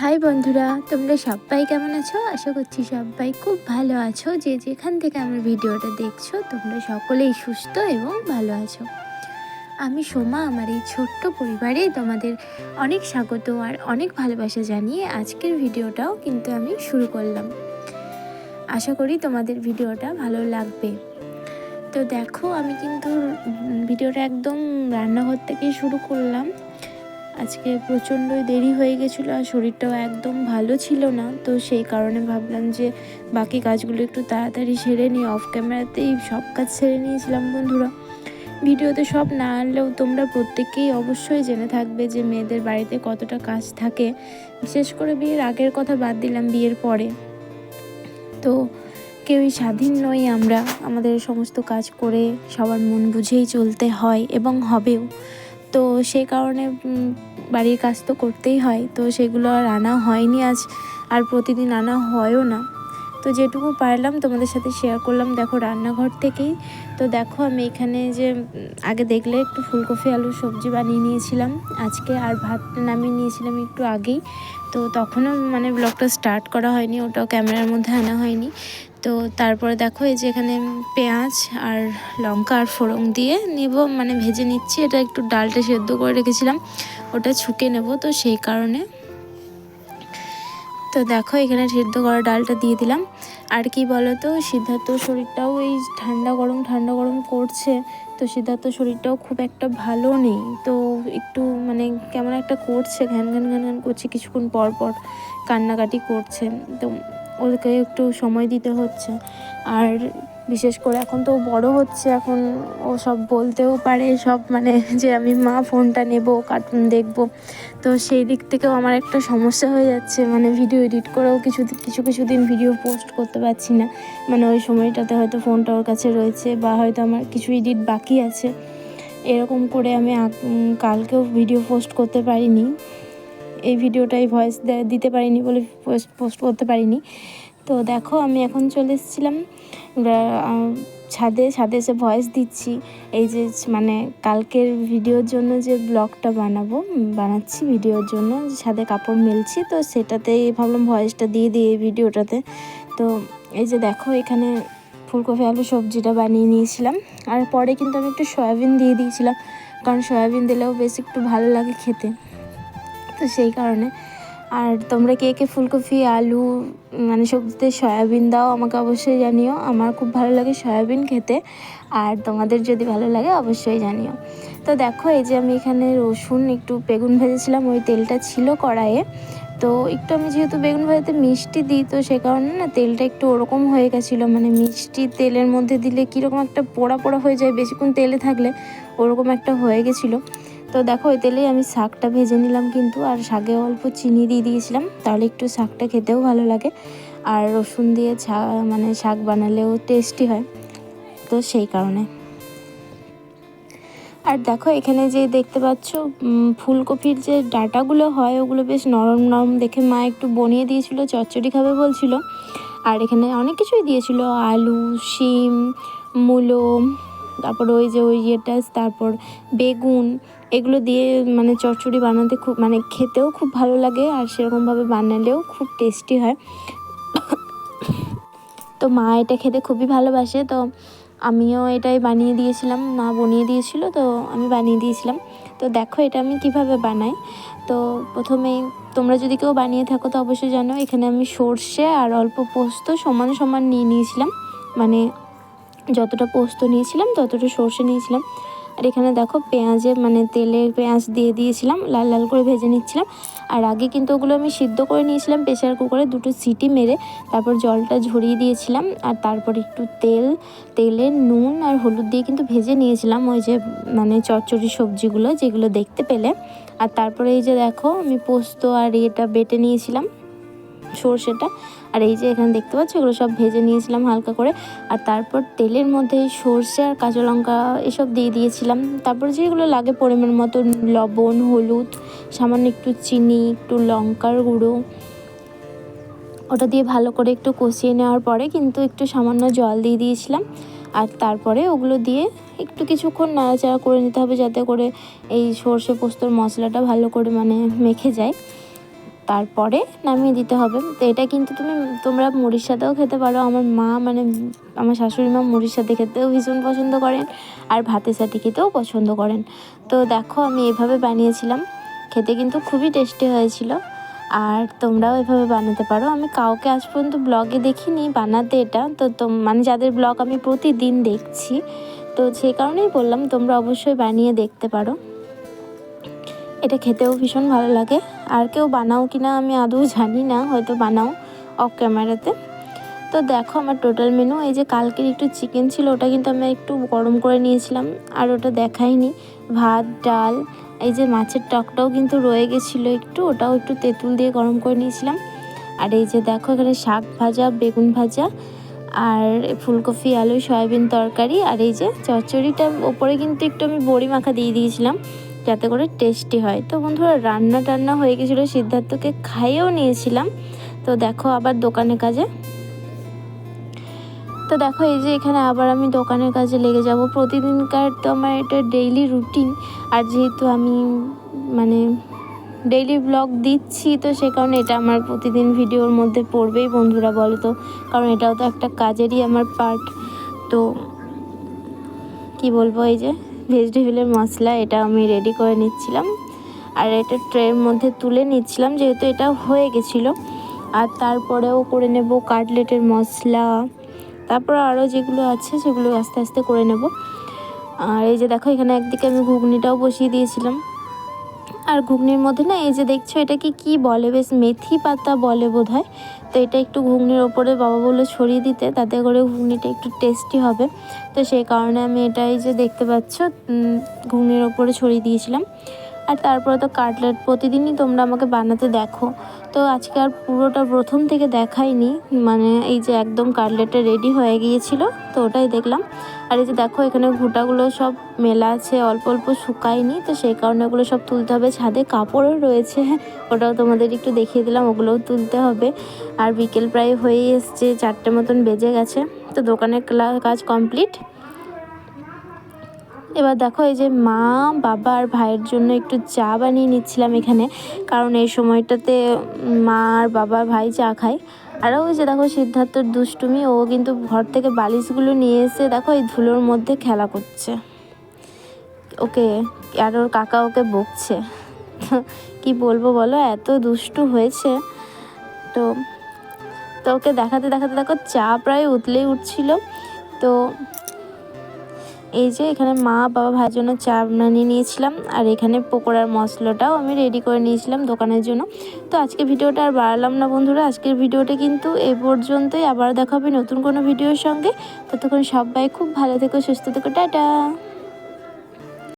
High বন্ধুরা, তোমরা সবাই কেমন আছো? আশা করছি সবাই খুব ভালো আছো। যে যেখান থেকে আমার ভিডিওটা দেখছ, তোমরা সকলেই সুস্থ এবং ভালো আছো। আমি সোমা, আমার এই ছোট্ট পরিবারে তোমাদের অনেক স্বাগত আর অনেক ভালোবাসা জানিয়ে আজকের ভিডিওটাও কিন্তু আমি শুরু করলাম। আশা করি তোমাদের ভিডিওটা ভালো লাগবে। তো দেখো, আমি কিন্তু ভিডিওটা একদম রান্নাঘর থেকেই শুরু করলাম। আজকে প্রচণ্ড দেরি হয়ে গেছিল আর শরীরটাও একদম ভালো ছিল না। তো সেই কারণে ভাবলাম যে বাকি কাজগুলো একটু তাড়াতাড়ি সেরে নিই অফ ক্যামেরাতেই সব কাজ সেরে নিয়েছিলাম বন্ধুরা। ভিডিওতে সব না আনলেও তোমরা প্রত্যেকেই অবশ্যই জেনে থাকবে যে মেয়েদের বাড়িতে কতটা কাজ থাকে। বিশেষ করে বিয়ের আগের কথা বাদ দিলাম বিয়ের পরে। তো কেউই স্বাধীন নই আমরা। আমাদের সমস্ত কাজ করে সবার মন বুঝেই চলতে হয় এবং হবেও। তো সেই কারণে বাড়ির কাজ তো করতেই হয়। তো সেগুলো আর আনা হয়নি আজ, আর প্রতিদিন আনা হয়ও না। তো যেটুকু পারলাম তোমাদের সাথে শেয়ার করলাম। দেখো রান্নাঘর থেকেই। তো দেখো আমি এখানে যে আগে দেখলে একটু ফুলকপি আলু সবজি বানিয়ে নিয়েছিলাম। আজকে আর ভাত নামিয়ে নিয়েছিলাম একটু আগেই। তো তখনও মানে ব্লগটা স্টার্ট করা হয়নি, ওটাও ক্যামেরার মধ্যে আনা হয়নি। তো তারপরে দেখো এই যে এখানে পেঁয়াজ আর লঙ্কা আর ফোড়ন দিয়ে নেব মানে ভেজে নিচ্ছি। এটা একটু ডালটা সেদ্ধ করে রেখেছিলাম, ওটা ছুকে নেব তো সেই কারণে। তো দেখো এখানে সেদ্ধ করা ডালটা দিয়ে দিলাম। আর কি বলো তো সিদ্ধার্থ শরীরটাও এই ঠান্ডা গরম ঠান্ডা গরম করছে, তো সিদ্ধার্থ শরীরটাও খুব একটা ভালো নেই। তো একটু মানে কেমন একটা করছে, ঘ্যান ঘ্যান ঘ্যান ঘ্যান করছে, কিছুক্ষণ পর পর কান্নাকাটি করছে। তো ওদেরকে একটু সময় দিতে হচ্ছে। আর বিশেষ করে এখন তো বড় হচ্ছে, এখন ও সব বলতেও পারে, সব মানে যে আমি মা ফোনটা নেব কার্টুন দেখব। তো সেই দিক থেকেও আমার একটা সমস্যা হয়ে যাচ্ছে মানে ভিডিও এডিট করেও কিছু কিছু কিছু দিন ভিডিও পোস্ট করতে পারছি না। মানে ওই সময়টাতে হয়তো ফোনটা ওর কাছে রয়েছে বা হয়তো আমার কিছু এডিট বাকি আছে। এরকম করে আমি কালকেও ভিডিও পোস্ট করতে পারিনি। এই ভিডিওটাই ভয়েস দিতে পারিনি বলে পোস্ট করতে পারিনি। তো দেখো, আমি এখন চলে এসেছিলাম ছাদে ছাদে এসে ভয়েস দিচ্ছি। এই যে মানে কালকের ভিডিওর জন্য যে ব্লগটা বানাবো, বানাচ্ছি ভিডিওর জন্য ছাদে কাপড় মেলছি, তো সেটাতেই ভাবলাম ভয়েসটা দিয়ে দিই এই ভিডিওটাতে। তো এই যে দেখো, এখানে ফুলকপি, আলু সবজিটা বানিয়ে নিয়েছিলাম। আর পরে কিন্তু আমি একটু সয়াবিন দিয়ে দিয়েছিলাম, কারণ সয়াবিন দিলেও বেশ একটু ভালো লাগে খেতে। তো সেই কারণে। আর তোমরা কে কে ফুলকপি, আলু মানে সবজিতে সয়াবিন দাও আমাকে অবশ্যই জানিও। আমার খুব ভালো লাগে সয়াবিন খেতে। আর তোমাদের যদি ভালো লাগে অবশ্যই জানিও। তো দেখো, এই যে আমি এখানে রসুন, একটু বেগুন ভেজেছিলাম, ওই তেলটা ছিল কড়াইয়ে। তো একটু আমি যেহেতু বেগুন ভাজাতে মিষ্টি দিই, তো সে কারণে না তেলটা একটু ওরকম হয়ে গেছিল। মানে মিষ্টি তেলের মধ্যে দিলে কীরকম একটা পোড়া পোড়া হয়ে যায়, বেশিক্ষণ তেলে থাকলে ওরকম একটা হয়ে গেছিল। তো দেখো ওই তেলেই আমি শাকটা ভেজে নিলাম কিন্তু, আর শাকে অল্প চিনি দিয়ে দিয়েছিলাম, তাহলে একটু শাকটা খেতেও ভালো লাগে। আর রসুন দিয়ে মানে শাক বানালেও টেস্টি হয়, তো সেই কারণে। আর দেখো, এখানে যে দেখতে পাচ্ছ ফুলকপির যে ডাঁটাগুলো হয়, ওগুলো বেশ নরম নরম দেখে মা একটু বনিয়ে দিয়েছিল, চচ্চড়ি খাবে বলছিল। আর এখানে অনেক কিছুই দিয়েছিল, আলু, শিম, মূলো, তারপর ওই যে ওই ইয়েটা, তারপর বেগুন এগুলো দিয়ে মানে চচ্চড়ি বানাতে খুব মানে খেতেও খুব ভালো লাগে আর সেরকমভাবে বানালেও খুব টেস্টি হয়। তো মা এটা খেতে খুবই ভালোবাসে, তো আমিও এটাই বানিয়ে দিয়েছিলাম, মা বানিয়ে দিয়েছিল, তো আমি বানিয়ে দিয়েছিলাম। তো দেখো এটা আমি কীভাবে বানাই। তো প্রথমেই তোমরা যদি কেউ বানিয়ে থাকো তো অবশ্যই জানো, এখানে আমি সর্ষে আর অল্প পোস্ত সমান সমান নিয়ে নিয়েছিলাম। মানে যতটা পোস্ত নিয়েছিলাম ততটা সর্ষে নিয়েছিলাম। আর এখানে দেখো পেঁয়াজে মানে তেলে পেঁয়াজ দিয়ে দিয়েছিলাম, লাল লাল করে ভেজে নিচ্ছিলাম। আর আগে কিন্তু ওগুলো আমি সিদ্ধ করে নিয়েছিলাম প্রেশার কুকারে দুটো সিটি মেরে, তারপর জলটা ঝরিয়ে দিয়েছিলাম। আর তারপর একটু তেল, তেলে নুন আর হলুদ দিয়ে কিন্তু ভেজে নিয়েছিলাম ওই যে মানে চচ্চড়ি সবজিগুলো যেগুলো দেখতে পেলে। আর তারপরে এই যে দেখো আমি পোস্ত আর এটা বেটে নিয়েছিলাম। সর্ষেটা। আর এই যে এখানে দেখতে পাচ্ছ, এগুলো সব ভেজে নিয়েছিলাম হালকা করে। আর তারপর তেলের মধ্যে সর্ষে আর কাঁচা লঙ্কা এসব দিয়ে দিয়েছিলাম। তারপর যেগুলো লাগে পরিমাণ মতো, লবণ, হলুদ, সামান্য একটু চিনি, একটু লঙ্কার গুঁড়ো। ওটা দিয়ে ভালো করে একটু কষিয়ে নেওয়ার পরে কিন্তু একটু সামান্য জল দিয়ে দিয়েছিলাম। আর তারপরে ওগুলো দিয়ে একটু কিছুক্ষণ নাড়াচাড়া করে নিতে হবে যাতে করে এই সর্ষে পোস্তর মশলাটা ভালো করে মানে মেখে যায়। তারপরে নামিয়ে দিতে হবে। তো এটা কিন্তু তুমি, তোমরা মুড়ির সাথেও খেতে পারো। আমার মা মানে আমার শাশুড়ি মা মুড়ির সাথে খেতেও ভীষণ পছন্দ করেন আর ভাতের সাথে খেতেও পছন্দ করেন। তো দেখো, আমি এভাবে বানিয়েছিলাম। খেতে কিন্তু খুবই টেস্টি হয়েছিল। আর তোমরাও এভাবে বানাতে পারো। আমি কাউকে আজ পর্যন্ত ব্লগে দেখিনি বানাতে এটা। তো মানে যাদের ব্লগ আমি প্রতিদিন দেখছি, তো সেই কারণেই বললাম, তোমরা অবশ্যই বানিয়ে দেখতে পারো। এটা খেতেও ভীষণ ভালো লাগে। আর কেউ বানাও কি না আমি আদৌ জানি না, হয়তো বানাও অফ ক্যামেরাতে তো দেখো আমার টোটাল মেনু এই যে কালকের একটু চিকেন ছিল, ওটা কিন্তু আমি একটু গরম করে নিয়েছিলাম, আর ওটা দেখাইনি। ভাত, ডাল, এই যে মাছের টকটাও কিন্তু রয়ে গেছিল একটু, ওটাও একটু তেঁতুল দিয়ে গরম করে নিয়েছিলাম। আর এই যে দেখো এখানে শাক ভাজা, বেগুন ভাজা, আর ফুলকপি, আলু, সয়াবিন তরকারি, আর এই যে চচ্চড়িটা, ওপরে কিন্তু একটু আমি বড়ি মাখা দিয়ে দিয়েছিলাম। যাতে করে টেস্টি হয়। তো বন্ধুরা, রান্না টান্না হয়ে গেছিল, সিদ্ধার্থকে খাইয়েও নিয়েছিলাম। তো দেখো আবার দোকানে কাজে। তো দেখো এই যে এখানে আবার আমি দোকানের কাজে লেগে যাব। প্রতিদিনকার তো আমার এটা ডেইলি রুটিন আর যেহেতু আমি মানে ডেইলি ব্লগ দিচ্ছি, তো সে কারণে এটা আমার প্রতিদিন ভিডিওর মধ্যে পড়বেই বন্ধুরা, বলো তো। কারণ এটাও তো একটা কাজেরই আমার পার্ট তো কি বলব এই যে? ভেজিটেবিলের মশলা এটা আমি রেডি করে নিচ্ছিলাম। আর এটা ট্রের মধ্যে তুলে নিচ্ছিলাম, যেহেতু এটা হয়ে গেছিল। আর তারপরেও করে নেব কাটলেটের মশলা। তারপর আরও যেগুলো আছে সেগুলো আস্তে আস্তে করে নেব। আর এই যে দেখো, এখানে একদিকে আমি ঘুগনিটাও বসিয়ে দিয়েছিলাম। আর ঘুগনির মধ্যে না, এই যে দেখছ, এটাকে কি বলে? বেশ মেথি পাতা বলে বোধ হয় তো এটা একটু ঘুগনির ওপরে বাবা বলে ছড়িয়ে দিতে, তাতে করে ঘুগনিটা একটু টেস্টি হবে। তো সেই কারণে আমি এটাই যে দেখতে পাচ্ছ ঘুগনির ওপরে ছড়িয়ে দিয়েছিলাম। আর তারপরে তো কাটলেট প্রতিদিনই তোমরা আমাকে বানাতে দেখো। তো আজকে আর পুরোটা প্রথম থেকে দেখাইনি মানে এই যে একদম কাটলেটটা রেডি হয়ে গিয়েছিল, তো ওটাই দেখলাম। আর এই যে দেখো, এখানে ঘুটাগুলো সব মেলা আছে, অল্প অল্প শুকায়নি, তো সেই কারণে ওগুলো সব তুলতে হবে। ছাদে কাপড়ও রয়েছে ওটাও তোমাদের একটু দেখিয়ে দিলাম, ওগুলোও তুলতে হবে। আর বিকেল প্রায় হয়েই এসছে, চারটে মতন বেজে গেছে, তো দোকানের কাজ কমপ্লিট। এবার দেখো, এই যে মা, বাবা আর ভাইয়ের জন্য একটু চা বানিয়ে নিচ্ছিলাম এখানে, কারণ এই সময়টাতে মা আর বাবা ভাই চা খায়। আর ওই যে দেখো সিদ্ধার্থর দুষ্টুমি, ও কিন্তু ঘর থেকে বালিশগুলো নিয়ে এসে দেখো এই ধুলোর মধ্যে খেলা করছে। ওকে, আর ওর কাকা ওকে বকছে। কি বলব বলো, এত দুষ্টু হয়েছে। তো তো ওকে দেখাতে দেখাতে দেখো চা প্রায় উতলেই উঠছিল। তো এই যে এখানে মা, বাবা, ভাইয়ের জন্য চা বানিয়ে নিয়েছিলাম। আর এখানে পকোড়ার মশলাটাও আমি রেডি করে নিয়েছিলাম দোকানের জন্য। তো আজকে ভিডিওটা আর বাড়ালাম না বন্ধুরা। আজকের ভিডিওটা কিন্তু এ পর্যন্তই। আবার দেখা হবে নতুন কোনো ভিডিওর সঙ্গে। ততক্ষণ সবাই খুব ভালো থেকো, সুস্থ থেকো। টাটা!